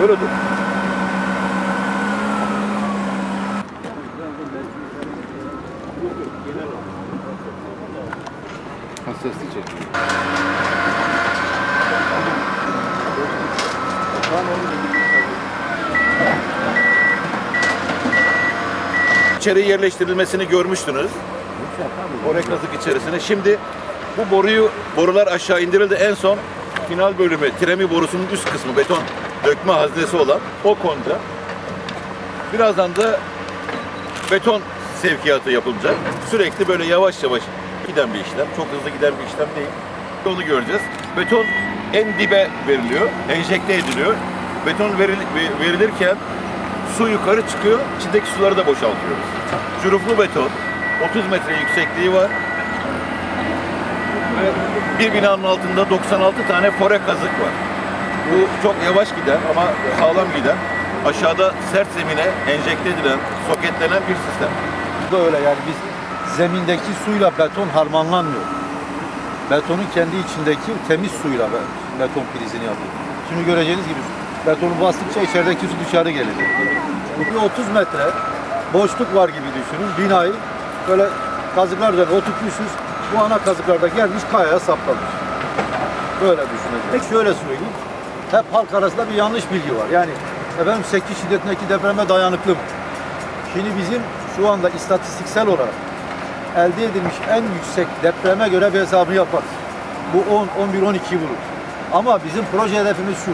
Dur. Hassaslı çekiyor. İçeri yerleştirilmesini görmüştünüz. Oraya kazık içerisine. Şimdi bu boruyu borular aşağı indirildi. En son final bölümü tremi borusunun üst kısmı beton dökme haznesi olan o konca. Birazdan da beton sevkiyatı yapılacak. Sürekli böyle yavaş yavaş giden bir işlem. Çok hızlı giden bir işlem değil. Onu göreceğiz. Beton en dibe veriliyor, enjekte ediliyor. Beton veril- verilirken su yukarı çıkıyor, içindeki suları da boşaltıyoruz. Cüruflu beton, 30 metre yüksekliği var. Ve bir binanın altında 96 tane fore kazık var. Bu çok yavaş giden ama sağlam giden, aşağıda sert zemine enjekte edilen, soketlenen bir sistem. Bu da öyle yani biz zemindeki suyla beton harmanlanmıyor. Betonun kendi içindeki temiz suyla be- beton prizini yapıyor. Şimdi göreceğiniz gibi betonu bastıkça içerideki su dışarı gelecek. Bu bir 30 metre boşluk var gibi düşünün. Binayı böyle kazıklar üzerine oturtmuşuz. Bu ana kazıklarda gelmiş kayaya saplamış. Böyle düşünün. Şöyle söyleyeyim. Hep halk arasında bir yanlış bilgi var. Yani efendim 8 şiddetindeki depreme dayanıklı mı? Şimdi bizim şu anda istatistiksel olarak elde edilmiş en yüksek depreme göre bir hesabını yaparız. Bu 10, 11, 12 bulur. Ama bizim proje hedefimiz şu.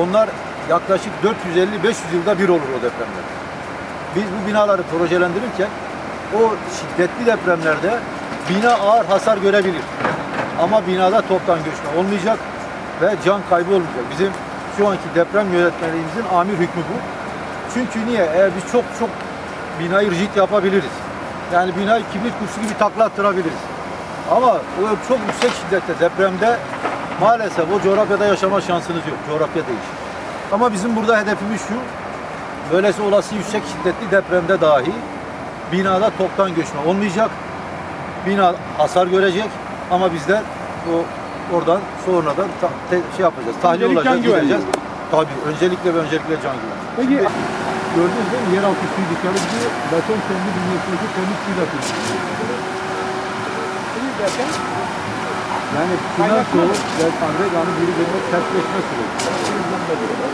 Onlar yaklaşık 450-500 yılda bir olur o depremler. Biz bu binaları projelendirirken o şiddetli depremlerde bina ağır hasar görebilir. Ama binada toptan göçme olmayacak ve can kaybı olmayacak. Bizim şu anki deprem yönetmeliğimizin amir hükmü bu. Çünkü niye? Eğer biz çok çok binayı rigid yapabiliriz. Yani binayı kibrit kutusu gibi takla attırabiliriz. Ama o çok yüksek şiddette depremde maalesef o coğrafyada yaşama şansınız yok. Coğrafya değişir. Ama bizim burada hedefimiz şu. Böylesi olası yüksek şiddetli depremde dahi binada toptan göçme olmayacak. Bina hasar görecek ama bizler o oradan sonradan ta- te- şey yapacağız. Tahliye Öncelik güvenliği. gideceğiz. Tabii öncelikle ve öncelikle can güvenliği. Peki Gördünüz değil mi? Yeraltı suyu dışarı gidiyor. Beton kendi bünyesindeki temiz suyla kullanılıyor. Yani çimento ve agreganın birbirine sertleşme süreci.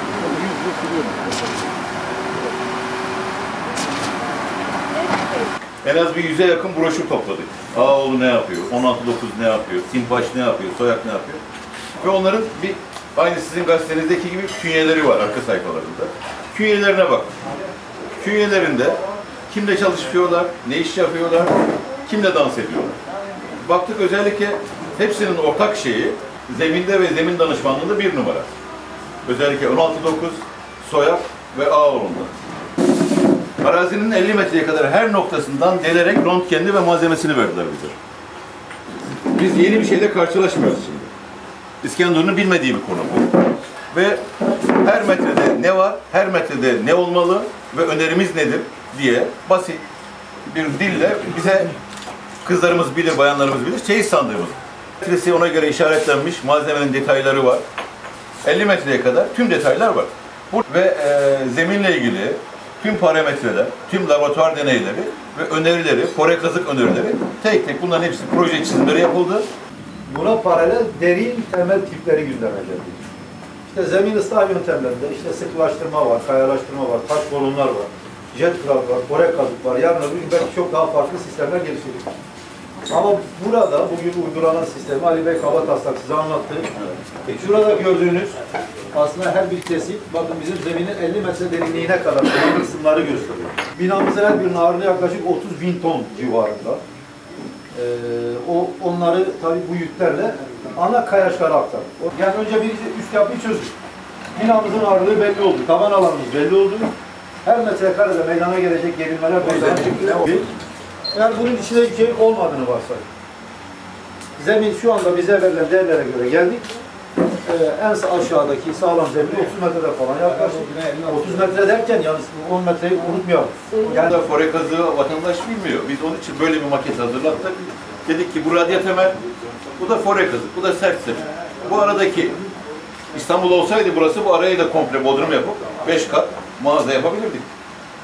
En az bir yüze yakın broşür topladık. Ağoğlu ne yapıyor, 16-9 ne yapıyor, Simbaş ne yapıyor, Soyak ne yapıyor. Ve onların bir aynı sizin gazetenizdeki gibi künyeleri var arka sayfalarında. Künyelerine bak. Künyelerinde kimle çalışıyorlar, ne iş yapıyorlar, kimle dans ediyorlar. Baktık özellikle hepsinin ortak şeyi zeminde ve zemin danışmanlığında bir numara. Özellikle 16-9, Soyak ve Ağoğlu'nda. Arazinin 50 metreye kadar her noktasından delerek röntgenli ve malzemesini verdiler bize. Biz yeni bir şeyle karşılaşmıyoruz şimdi. İskenderun'un bilmediği bir konu bu. Ve her metrede ne var, her metrede ne olmalı ve önerimiz nedir diye basit bir dille bize kızlarımız bilir, bayanlarımız bilir, çeyiz sandığımız. Metresi ona göre işaretlenmiş, malzemenin detayları var. 50 metreye kadar tüm detaylar var. Bu ve e, zeminle ilgili tüm parametreler, tüm laboratuvar deneyleri ve önerileri, fore kazık önerileri tek tek bunların hepsi proje çizimleri yapıldı. Buna paralel derin temel tipleri gündeme geldi. İşte zemin ıslah yöntemlerinde işte sıkılaştırma var, kayalaştırma var, taş kolonlar var, jet kral var, kore kazık var. Yarın öbür gün belki çok daha farklı sistemler gelişecek. Ama burada bugün uygulanan sistemi Ali Bey Kabataslak size anlattı. E şurada gördüğünüz aslında her bir kesit bakın bizim zeminin 50 metre derinliğine kadar olan kısımları gösteriyor. Binamızın her birinin ağırlığı yaklaşık 30 bin ton civarında. Ee, o onları tabii bu yüklerle ana kayaçlara aktardık. O- Yani önce bir üst yapıyı çözdük. Binamızın ağırlığı belli oldu. Taban alanımız belli oldu. Her metrekarede meydana gelecek gerilmeler çıktı. Eğer bunun içinde bir şey olmadığını varsayın. Zemin şu anda bize verilen değerlere göre geldik. Ee, en aşağıdaki sağlam zemin 30 metrede falan yaklaşık. 30 metre derken yalnız 10 metreyi unutmayalım. Yani fore kazığı vatandaş bilmiyor. Biz onun için böyle bir maket hazırlattık. Dedik ki bu radyat temel, bu da fore kazık, bu da sert zemin. Bu aradaki İstanbul olsaydı burası bu arayı da komple bodrum yapıp 5 kat mağaza yapabilirdik.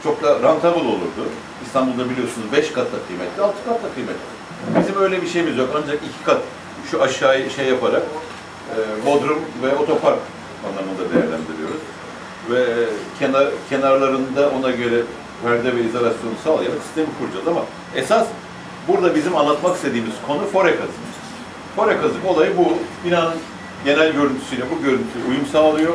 Çok da rentable olurdu. İstanbul'da biliyorsunuz 5 kat kıymetli, 6 kat kıymetli. Bizim öyle bir şeyimiz yok. Ancak 2 kat şu aşağıya şey yaparak e, bodrum ve otopark anlamında değerlendiriyoruz. Ve kenar kenarlarında ona göre perde ve izolasyonu sağlayarak sistemi kuracağız ama esas burada bizim anlatmak istediğimiz konu fore kazık. Fore kazık olayı bu. Binanın genel görüntüsüyle bu görüntü uyum sağlıyor.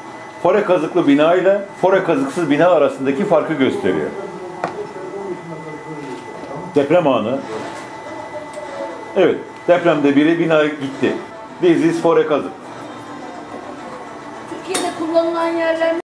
fore kazıklı bina ile fore kazıksız bina arasındaki farkı gösteriyor. Deprem anı. Evet, depremde biri bina gitti. This is fore kazık. Türkiye'de kullanılan yerler